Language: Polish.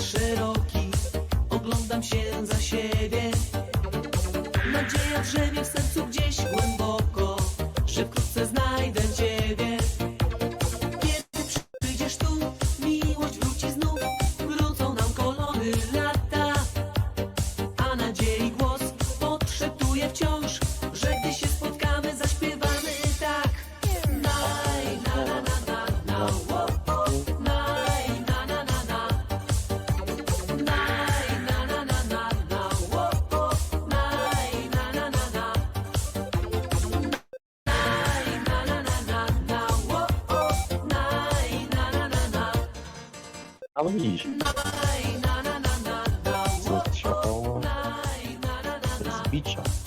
szeroki, oglądam się za siebie. Nadzieja drzemie w sercu gdzieś głęboko, że wkrótce znajdę Ciebie. Kiedy przyjdziesz tu, miłość wróci znów, wrócą nam kolory lata. A nadziei głos podszeptuje wciąż, Fala rígido. Japão. Esse beat, ó.